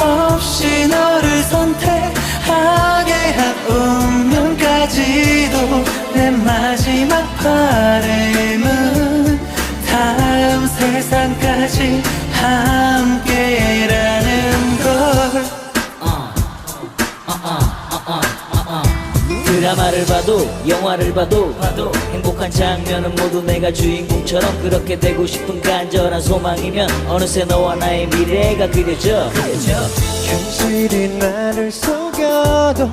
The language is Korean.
없이 너를 선택하게 한 운명까지도 내 마지막 바램은 다음 세상까지 하 드라마를 봐도 영화를 봐도 봐도 행복한 장면은 모두 내가 주인공처럼 그렇게 되고 싶은 간절한 소망이면 어느새 너와 나의 미래가 그려져. 현실이 나를 속여도